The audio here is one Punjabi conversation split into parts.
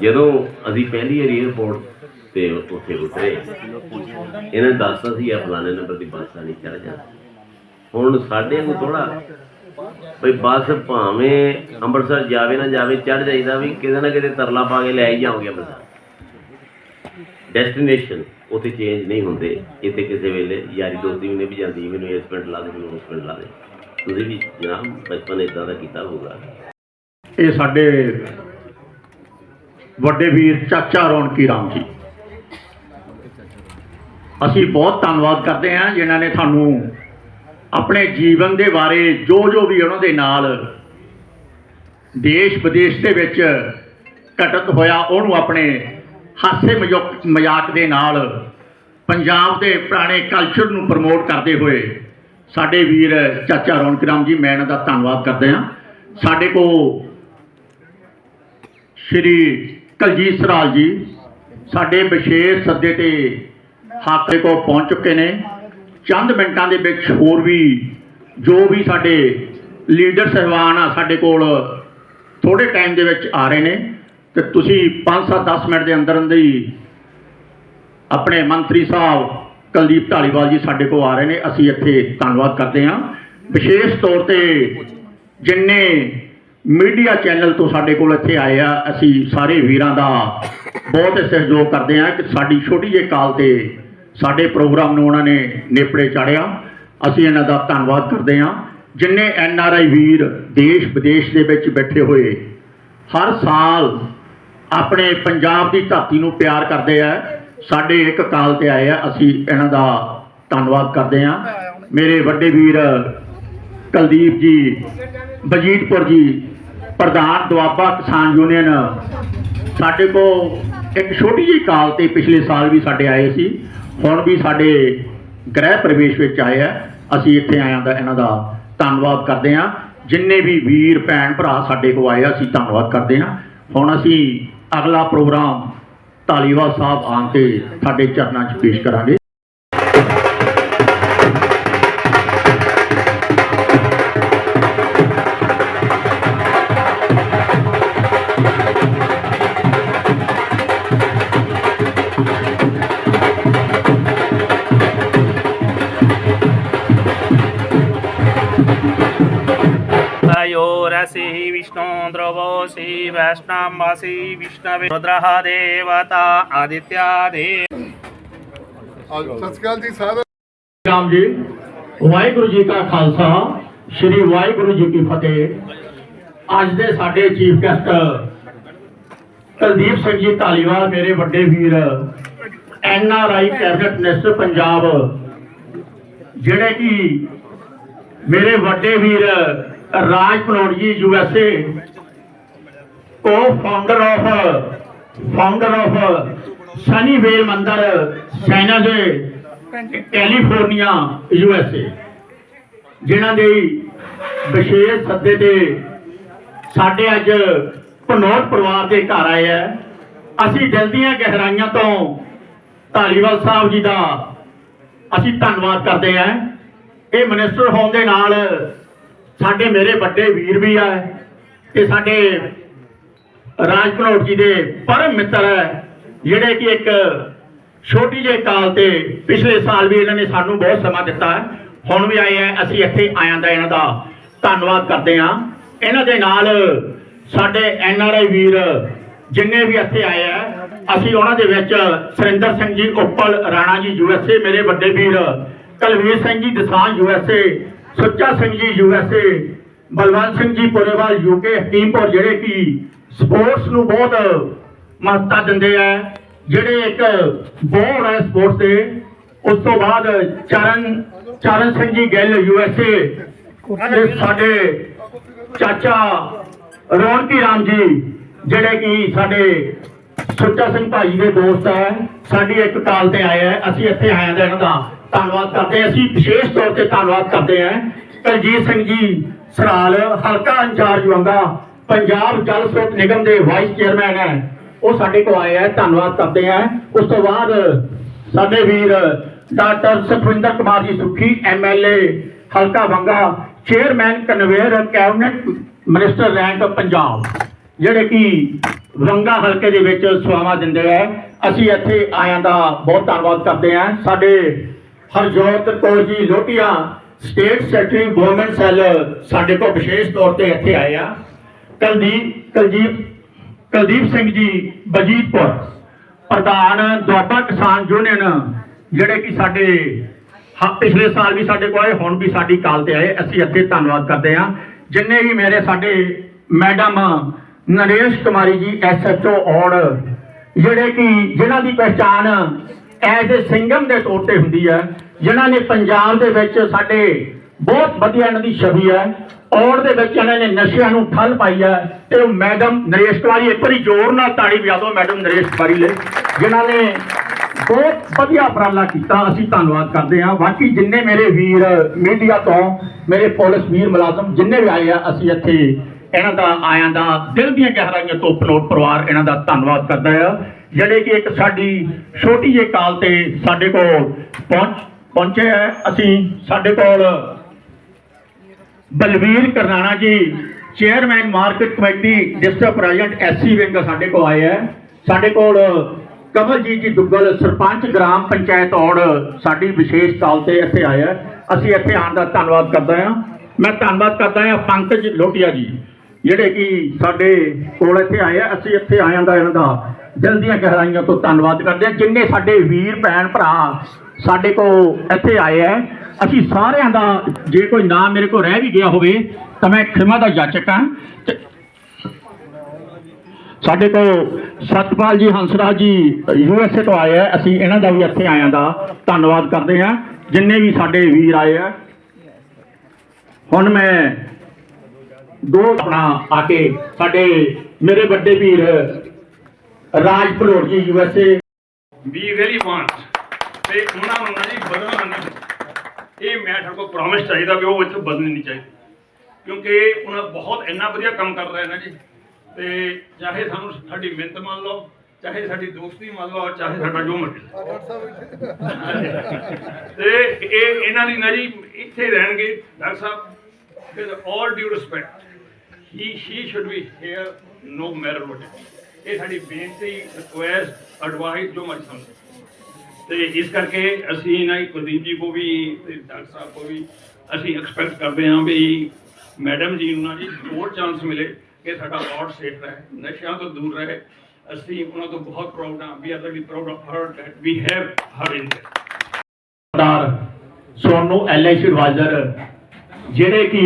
ਜਦੋਂ ਅਸੀਂ ਪਹਿਲੀ ਵਾਰੀ 에어ਪੋਰਟ ਤੇ ਉੱਥੇ ਉਤਰੇ, ਇਹਨਾਂ ਨੇ ਦੱਸਤਾ ਸੀ ਆ ਫਲਾਣੇ ਨੰਬਰ ਦੀ ਬੱਸ ਆਣੀ ਚੜ ਜਾ। ਹੁਣ ਸਾਡੇ ਨੂੰ ਥੋੜਾ ਬਈ ਬੱਸ ਭਾਵੇਂ ਅੰਮ੍ਰਿਤਸਰ ਜਾਵੇ ਨਾ ਜਾਵੇ ਚੜ ਜਾਈਦਾ ਵੀ ਕਿਤੇ ਨਾ ਕਿਤੇ ਤਰਲਾ ਪਾ ਕੇ ਲੈ ਹੀ ਜਾਓਗੇ ਬੰਦਾ। ਡੈਸਟੀਨੇਸ਼ਨ ਉੱਥੇ ਚੇਂਜ ਨਹੀਂ ਹੁੰਦੇ। ਇੱਥੇ ਕਿਸੇ ਵੇਲੇ ਯਾਰੀ ਦੋਸਤੀ ਵੀ ਨਹੀਂ ਵੀ ਜਾਂਦੀ, ਮੈਨੂੰ ਇਸ ਪਿੰਡ ਲਾ ਦੇ, ਮੈਨੂੰ ਉਸ ਪਿੰਡ ਲਾ ਦੇ। ਤੁਸੀਂ ਵੀ ਜਨਾਬ ਬਚਪਨ ਇਦਾਂ ਦਾ ਕੀਤਾ ਹੋਊਗਾ। ਇਹ ਸਾਡੇ ਵੱਡੇ ਵੀਰ ਚਾਚਾ ਰੌਣਕੀ ਰਾਮ ਜੀ। ਅਸੀਂ ਬਹੁਤ ਧੰਨਵਾਦ ਕਰਦੇ ਹਾਂ ਜਿਨ੍ਹਾਂ ਨੇ ਤੁਹਾਨੂੰ ਆਪਣੇ ਜੀਵਨ ਦੇ ਬਾਰੇ ਜੋ ਜੋ ਵੀ ਉਹਨਾਂ ਦੇ ਨਾਲ ਦੇਸ਼ ਵਿਦੇਸ਼ ਦੇ ਵਿੱਚ ਘਟਤ ਹੋਇਆ, ਉਹਨੂੰ ਆਪਣੇ ਹਾਸੇ ਮਜ਼ਾਕ ਮਜ਼ਾਕ ਦੇ ਨਾਲ ਪੰਜਾਬ ਦੇ ਪੁਰਾਣੇ ਕਲਚਰ ਨੂੰ ਪ੍ਰਮੋਟ ਕਰਦੇ ਹੋਏ ਸਾਡੇ ਵੀਰ ਚਾਚਾ ਰੌਣਕ ਰਾਮ ਜੀ, ਮੈਂ ਇਹਨਾਂ ਦਾ ਧੰਨਵਾਦ ਕਰਦੇ ਹਾਂ। ਸਾਡੇ ਕੋਲ ਸ਼੍ਰੀ ਕਲਜੀਤ ਸਰਾਲ ਜੀ, ਸਾਡੇ ਵਿਸ਼ੇਸ਼ ਸੱਦੇ ਤੇ ਹਾਕੇ ਕੋ ਪਹੁੰਚ ਚੁੱਕੇ ਨੇ। ਚੰਦ ਮਿੰਟਾਂ ਦੇ ਵਿੱਚ ਹੋਰ ਵੀ ਜੋ ਵੀ ਸਾਡੇ ਲੀਡਰ ਸਹਿਬਾਨ ਆ, ਸਾਡੇ ਕੋਲ ਥੋੜੇ ਟਾਈਮ ਦੇ ਵਿੱਚ ਆ ਰਹੇ ਨੇ। ਤੇ ਤੁਸੀਂ 5-7 10 ਮਿੰਟ ਦੇ ਅੰਦਰ ਅੰਦਰ ਹੀ ਆਪਣੇ ਮੰਤਰੀ ਸਾਹਿਬ ਕੁਲਦੀਪ ਢਾਲੀਵਾਲ ਜੀ ਸਾਡੇ ਕੋਲ ਆ ਰਹੇ ਨੇ। ਅਸੀਂ ਇੱਥੇ ਧੰਨਵਾਦ ਕਰਦੇ ਹਾਂ। ਵਿਸ਼ੇਸ਼ ਤੌਰ ਤੇ ਜਿੰਨੇ ਮੀਡੀਆ ਚੈਨਲ ਤੋਂ ਸਾਡੇ ਕੋਲ ਇੱਥੇ ਆਏ ਆ। ਅਸੀਂ ਸਾਰੇ ਵੀਰਾਂ ਦਾ ਬਹੁਤ ਸਹਿਯੋਗ ਕਰਦੇ ਹਾਂ ਕਿ ਸਾਡੀ ਛੋਟੀ ਜਿਹੀ ਕਾਲ ਤੇ ਸਾਡੇ ਪ੍ਰੋਗਰਾਮ ਨੂੰ ਉਹਨਾਂ ਨੇ ਨੇਪੜੇ ਚਾੜਿਆ। ਅਸੀਂ ਇਹਨਾਂ ਦਾ ਧੰਨਵਾਦ ਕਰਦੇ ਹਾਂ ਜਿੰਨੇ ਐਨ ਆਰ ਆਈ ਵੀਰ ਦੇਸ਼ ਵਿਦੇਸ਼ ਦੇ ਵਿੱਚ ਬੈਠੇ ਹੋਏ ਹਰ ਸਾਲ ਆਪਣੇ ਪੰਜਾਬ ਦੀ ਧਰਤੀ ਨੂੰ ਪਿਆਰ ਕਰਦੇ ਆ। ਸਾਡੇ ਇੱਕ ਕਾਲ ਤੇ ਆਏ ਆ। ਅਸੀਂ ਇਹਨਾਂ ਦਾ ਧੰਨਵਾਦ ਕਰਦੇ ਹਾਂ ਮੇਰੇ ਵੱਡੇ ਵੀਰ ਕੁਲਦੀਪ ਜੀ ਬਜੀਤਪੁਰ ਜੀ ਪ੍ਰਧਾਨ ਦੁਆਬਾ ਕਿਸਾਨ ਯੂਨੀਅਨ, ਸਾਡੇ ਕੋ ਇੱਕ ਛੋਟੀ ਜਿਹੀ ਕਾਲ ਤੇ ਪਿਛਲੇ ਸਾਲ ਵੀ ਸਾਡੇ ਆਏ ਸੀ। ਹੁਣ ਵੀ ਸਾਡੇ ਗ੍ਰਹਿ ਪ੍ਰਵੇਸ਼ ਵਿੱਚ ਆਏ ਆ। ਅਸੀਂ ਇੱਥੇ ਆਇਆਂ ਦਾ ਇਹਨਾਂ ਦਾ ਧੰਨਵਾਦ ਕਰਦੇ ਹਾਂ। ਜਿੰਨੇ ਵੀ ਵੀਰ, ਭੈਣ, ਭਰਾ ਸਾਡੇ ਕੋ ਆਏ ਅਸੀਂ ਧੰਨਵਾਦ ਕਰਦੇ ਹਾਂ। ਹੁਣ ਅਸੀਂ ਅਗਲਾ ਪ੍ਰੋਗਰਾਮ ਧਾਲੀਵਾਲ ਸਾਹਿਬ ਆਉਣ ਤੇ ਸਾਡੇ ਚਰਨਾਂ 'ਚ ਪੇਸ਼ ਕਰਾਂਗੇ। वैष्णवसि विष्णवे रुद्रः देवता आदित्या देव ਸਤਿ ਸ਼੍ਰੀ ਅਕਾਲ ਜੀ ਸਾਰੇ ਰਾਮ ਜੀ ਵਾਹਿਗੁਰੂ ਜੀ ਕਾ ਖਾਲਸਾ ਸ੍ਰੀ ਵਾਹਿਗੁਰੂ ਜੀ ਕੀ ਫਤਿਹ ਅੱਜ ਦੇ ਸਾਡੇ ਚੀਫ ਗੈਸਟ ਕੁਲਦੀਪ ਸਿੰਘ ਜੀ ਧਾਲੀਵਾਲ ਮੇਰੇ ਵੱਡੇ ਵੀਰ N R I cabinet minister Punjab ਜਿਹੜੇ ਕਿ ਮੇਰੇ ਵੱਡੇ ਵੀਰ ਰਾਜ ਪਨੋੜ ਜੀ ਯੂ ਐਸ ਏ ਉਹ founder of founder of Sunnyvale Mandir China ਦੇ ਕੈਲੀਫੋਰਨੀਆ, ਯੂ ਐਸ ਏ। ਜਿਨ੍ਹਾਂ ਦੇ ਵਿਸ਼ੇਸ਼ ਸੱਦੇ ਤੇ ਸਾਡੇ ਅੱਜ ਪਨੋੜ ਪਰਿਵਾਰ ਦੇ ਘਰ ਆਏ ਆ। ਅਸੀਂ ਦਿਲ ਦੀਆਂ ਗਹਿਰਾਈਆਂ ਤੋਂ ਧਾਲੀਵਾਲ ਸਾਹਿਬ ਜੀ ਦਾ ਅਸੀਂ ਧੰਨਵਾਦ ਕਰਦੇ ਹਾਂ ਇਹ ਮਿਨਿਸਟਰ ਹੋਣ ਦੇ ਨਾਲ ਸਾਡੇ ਮੇਰੇ ਵੱਡੇ ਵੀਰ ਵੀ ਆ ਤੇ ਸਾਡੇ ਰਾਜ ਭਨੋਟ ਜੀ ਦੇ ਪਰਮ ਮਿੱਤਰ ਹੈ, ਜਿਹੜੇ ਕਿ ਇੱਕ ਛੋਟੀ ਜਿਹੀ ਕਾਲ ਤੇ ਪਿਛਲੇ ਸਾਲ ਵੀ ਇਹਨਾਂ ਨੇ ਸਾਨੂੰ ਬਹੁਤ ਸਮਾਂ ਦਿੱਤਾ ਹੈ। ਹੁਣ ਵੀ ਆਏ ਆ ਅਸੀਂ ਇੱਥੇ ਆਇਆਂ ਦਾ ਇਹਨਾਂ ਦਾ ਧੰਨਵਾਦ ਕਰਦੇ ਹਾਂ। ਇਹਨਾਂ ਦੇ ਨਾਲ ਸਾਡੇ ਐਨ ਆਰ ਆਈ ਵੀਰ ਜਿੰਨੇ ਵੀ ਇੱਥੇ ਆਏ ਆ ਅਸੀਂ ਉਹਨਾਂ ਦੇ ਵਿੱਚ ਸੁਰਿੰਦਰ ਸਿੰਘ ਜੀ, ਉੱਪਲ ਰਾਣਾ ਜੀ, ਯੂ ਐਸ ਏ, ਮੇਰੇ ਵੱਡੇ ਵੀਰ Kalvir Singh ji, Dosanjh U S A, Sucha Singh ji, U S A, Balwant Singh ji, Purewal UK Hakimpur, ਜਿਹੜੇ ਕਿ ਸਪੋਰਟਸ ਨੂੰ ਬਹੁਤ ਮਹੱਤਤਾ ਦਿੰਦੇ ਆ। ਜਿਹੜੇ ਇੱਕ ਬੋਰਡ ਹੈ ਸਪੋਰਟਸ ਦੇ। ਉਸ ਤੋਂ ਬਾਅਦ ਚਰਨ ਚਰਨ ਸਿੰਘ ਜੀ ਗਿੱਲ ਯੂ ਐਸ ਏ ਸਾਡੇ ਚਾਚਾ ਰੌਣਕੀ ਰਾਮ ਜੀ, ਜਿਹੜੇ ਕਿ ਸਾਡੇ ਸੁੱਚਾ ਸਿੰਘ ਭਾਈ ਦੇ ਦੋਸਤ ਹੈ। ਸਾਡੀ ਇੱਕ ਕਾਲ ਤੇ ਆਏ ਹੈ ਅਸੀਂ ਇੱਥੇ ਆਏ ਹਾਂ ਇਹਨਾਂ ਦਾ ਧੰਨਵਾਦ ਕਰਦੇ ਹਾਂ। ਅਸੀਂ ਵਿਸ਼ੇਸ਼ ਤੌਰ ਤੇ ਧੰਨਵਾਦ ਕਰਦੇ ਹਾਂ। ਕਲਜੀਤ ਸਿੰਘ ਜੀ, ਸਰਾਲ, ਹਲਕਾ ਇੰਚਾਰਜ ਬੰਗਾ ਪੰਜਾਬ ਜਲ ਸਰੋਤ ਨਿਗਮ ਦੇ ਵਾਈਸ ਚੇਅਰਮੈਨ ਹੈ। ਉਹ ਸਾਡੇ ਕੋਲ ਆਏ ਹੈ ਧੰਨਵਾਦ ਕਰਦੇ ਹਾਂ ਉਸ ਤੋਂ ਬਾਅਦ ਸਾਡੇ ਵੀਰ ਡਾਕਟਰ ਸੁਖਵਿੰਦਰ ਕੁਮਾਰ ਜੀ ਸੁਖੀ ਐਮਐਲਏ ਹਲਕਾ ਵੰਗਾ ਚੇਅਰਮੈਨ ਕਨਵੇਅਰ ਕੈਬਨਿਟ ਮਿਨਿਸਟਰ ਰੈਂਕ ਪੰਜਾਬ, ਜਿਹੜੇ ਕਿ ਵੰਗਾ ਹਲਕੇ ਦੇ ਵਿੱਚ ਸੇਵਾਵਾਂ ਦਿੰਦੇ ਹੈ ਅਸੀਂ ਇੱਥੇ ਆਇਆਂ ਦਾ ਬਹੁਤ ਧੰਨਵਾਦ ਕਰਦੇ ਹਾਂ ਸਾਡੇ Harjot Kaur ji Lotian state secretary government cell ਸਾਡੇ ਕੋਲ ਵਿਸ਼ੇਸ਼ ਤੌਰ ਤੇ ਇੱਥੇ ਆਏ ਆ। ਕਲਦੀਪ, ਕੁਲਦੀਪ ਕੁਲਦੀਪ ਸਿੰਘ ਜੀ ਬਜੀਤਪੁਰ, ਪ੍ਰਧਾਨ ਦੁਆਬਾ ਕਿਸਾਨ ਯੂਨੀਅਨ, ਜਿਹੜੇ ਕਿ ਸਾਡੇ ਹਾ- ਪਿਛਲੇ ਸਾਲ ਵੀ ਸਾਡੇ ਕੋਲ ਆਏ, ਹੁਣ ਵੀ ਸਾਡੀ ਕਾਲ ਤੇ ਆਏ। ਅਸੀਂ ਇੱਥੇ ਧੰਨਵਾਦ ਕਰਦੇ ਹਾਂ। ਜਿੰਨੇ ਵੀ ਮੇਰੇ ਸਾਡੇ ਮੈਡਮ ਨਰੇਸ਼ ਕੁਮਾਰੀ ਜੀ ਐਸਐਚਓ ਔਰ ਜਿਹੜੇ ਕਿ ਜਿਨ੍ਹਾਂ ਦੀ ਪਹਿਚਾਣ ਐਜ਼ ਏ ਸਿੰਗਮ ਦੇ ਤੌਰ ਤੇ ਹੁੰਦੀ ਹੈ, ਜਿਨ੍ਹਾਂ ਨੇ ਪੰਜਾਬ ਦੇ ਵਿੱਚ ਸਾਡੇ ਬਹੁਤ ਵਧੀਆ ਇਹਨਾਂ ਦੀ ਛਵੀ ਹੈ। ਔਰ ਦੇ ਵਿੱਚ ਇਹਨਾਂ ਨੇ ਨਸ਼ਿਆਂ ਨੂੰ ਠੱਲ ਪਾਈ ਹੈ ਤੇ ਉਹ ਮੈਡਮ ਨਰੇਸ਼ ਕੁਮਾਰੀ, ਇੱਕ ਵਾਰੀ ਜ਼ੋਰ ਨਾਲ ਤਾੜੀ ਵਜਾ ਦਿਓ, ਮੈਡਮ ਨਰੇਸ਼ ਕੁਮਾਰੀ ਲਈ, ਜਿਨ੍ਹਾਂ ਨੇ ਬਹੁਤ ਵਧੀਆ ਉਪਰਾਲਾ ਕੀਤਾ। ਅਸੀਂ ਧੰਨਵਾਦ ਕਰਦੇ ਹਾਂ। ਬਾਕੀ ਜਿੰਨੇ ਮੇਰੇ ਵੀਰ ਮੀਡੀਆ ਤੋਂ, ਮੇਰੇ ਪੁਲਿਸ ਵੀਰ ਮੁਲਾਜ਼ਮ ਜਿੰਨੇ ਵੀ ਆਏ ਆ, ਅਸੀਂ ਇੱਥੇ ਇਹਨਾਂ ਦਾ, ਆਇਆਂ ਦਾ, ਦਿਲ ਦੀਆਂ ਗਹਿਰਾਈਆਂ ਤੋਂ ਪਨੋਟ ਪਰਿਵਾਰ ਇਹਨਾਂ ਦਾ ਧੰਨਵਾਦ ਕਰਦਾ ਆ ਜਿਹੜੇ ਕਿ ਇੱਕ ਸਾਡੀ ਛੋਟੀ ਜਿਹੀ ਕਾਲ ਤੇ ਸਾਡੇ ਕੋਲ ਪਹੁੰਚ, ਪਹੁੰਚੇ ਹੈ। ਅਸੀਂ ਸਾਡੇ ਕੋਲ Balvir Karnana ji chairman market committee district president SC wing ਸਾਡੇ ਕੋਲ ਆਏ ਹੈ। ਸਾਡੇ ਕੋਲ ਕਮਲਜੀਤ ਜੀ ਦੁੱਗਲ, ਸਰਪੰਚ ਗ੍ਰਾਮ ਪੰਚਾਇਤ ਔੜ ਸਾਡੀ ਵਿਸ਼ੇਸ਼ ਕਾਲ ਤੇ ਇੱਥੇ ਆਇਆ ਅਸੀਂ ਇੱਥੇ ਆਉਣ ਦਾ ਧੰਨਵਾਦ ਕਰਦਾ ਹਾਂ। ਮੈਂ ਧੰਨਵਾਦ ਕਰਦਾ ਹਾਂ ਪੰਕਜ ਲੋਟੀਆ ਜੀ, ਜਿਹੜੇ ਕਿ ਸਾਡੇ ਕੋਲ ਇੱਥੇ ਆਏ ਆ ਅਸੀਂ ਇੱਥੇ ਆਇਆਂ ਦਾ ਇਹਨਾਂ ਦਾ ਦਿਲ ਦੀਆਂ ਗਹਿਰਾਈਆਂ ਤੋਂ ਧੰਨਵਾਦ ਕਰਦੇ ਹਾਂ। ਜਿੰਨੇ ਸਾਡੇ ਵੀਰ, ਭੈਣ, ਭਰਾ ਸਾਡੇ ਕੋਲ ਇੱਥੇ ਆਏ ਆ ਅਸੀਂ ਸਾਰਿਆਂ ਦਾ ਜੇ ਕੋਈ ਨਾਮ ਮੇਰੇ ਕੋਲ ਰਹਿ ਵੀ ਗਿਆ ਹੋਵੇ ਤਾਂ ਮੈਂ ਖਿਮਾ ਦਾ ਜਾਚਕ ਹਾਂ ਸਾਡੇ ਕੋਲ ਸਤਪਾਲ ਜੀ, ਹੰਸਰਾਜ ਜੀ ਯੂ ਐੱਸ ਏ ਤੋਂ ਆਏ ਆ। ਅਸੀਂ ਇਹਨਾਂ ਦਾ ਵੀ ਇੱਥੇ ਆਇਆਂ ਦਾ ਧੰਨਵਾਦ ਕਰਦੇ ਹਾਂ। ਜਿੰਨੇ ਵੀ ਸਾਡੇ ਵੀਰ ਆਏ ਆ। ਹੁਣ ਮੈਂ ਦੋ ਆਪਣਾ ਆ ਕੇ ਸਾਡੇ ਮੇਰੇ ਵੱਡੇ ਵੀਰ ਰਾਜ ਭਲੋੜ ਜੀ ਯੂਐਸਏ ਵੀ ਵੈਰੀ ਵਾਂਟ ਤੇ ਉਹਨਾਂ ਨੂੰ ਨਾ ਜੀ ਬਦਲਣਾ ਨਹੀਂ ਇਹ ਮੈਂ ਤੁਹਾਡੇ ਕੋਲ ਪ੍ਰੋਮਿਸ ਚਾਹੀਦਾ ਵੀ ਉਹ ਇੱਥੇ ਬਦਲਣੀ ਨਹੀਂ ਚਾਹੀਦੀ। ਕਿਉਂਕਿ ਉਹਨਾਂ ਬਹੁਤ ਇੰਨਾ ਵਧੀਆ ਕੰਮ ਕਰ ਰਹੇ ਨੇ ਜੀ। ਤੇ ਚਾਹੇ ਸਾਨੂੰ ਸਾਡੀ ਮਿਹਨਤ ਮੰਨ ਲਓ, ਚਾਹੇ ਸਾਡੀ ਦੋਸਤੀ ਮੰਨ ਲਓ, ਚਾਹੇ ਸਾਡਾ ਜੋ ਮਰਜ਼ੀ। ਡਾਕਟਰ ਤੇ ਇਹ ਇਹਨਾਂ ਦੀ ਨਾ ਜੀ, ਇੱਥੇ ਰਹਿਣਗੇ, doctor Sahib with all due respect he she should be here no matter what ਇਹ ਸਾਡੀ ਬੇਨਤੀ ਰਿਕੁਐਸਟ ਐਡਵਾਈਸ ਜੋ ਮਰਜ਼ੀ ਸਮਝੋ। ਤੇ ਇਸ ਕਰਕੇ ਅਸੀਂ ਇਹਨਾਂ ਦੀ ਕੁਲਦੀਪ ਜੀ ਕੋ ਵੀ ਤੇ ਡਾਕਟਰ ਸਾਹਿਬ ਕੋ ਵੀ ਅਸੀਂ ਐਕਸਪੈਕਟ ਕਰਦੇ ਹਾਂ ਵੀ ਮੈਡਮ ਜੀ ਨੂੰ ਨਾ ਜੀ ਹੋਰ ਚਾਂਸ ਮਿਲੇ ਕਿ ਸਾਡਾ ਵਾਰਡ ਸੇਫ ਰਹੇ, ਨਸ਼ਿਆਂ ਤੋਂ ਦੂਰ ਰਹੇ। ਅਸੀਂ ਉਹਨਾਂ ਤੋਂ ਬਹੁਤ ਪ੍ਰਾਊਡ ਹਾਂ we are very proud of her that we have her in Sardar, Sonu LIC advisor ਜਿਹੜੇ ਕਿ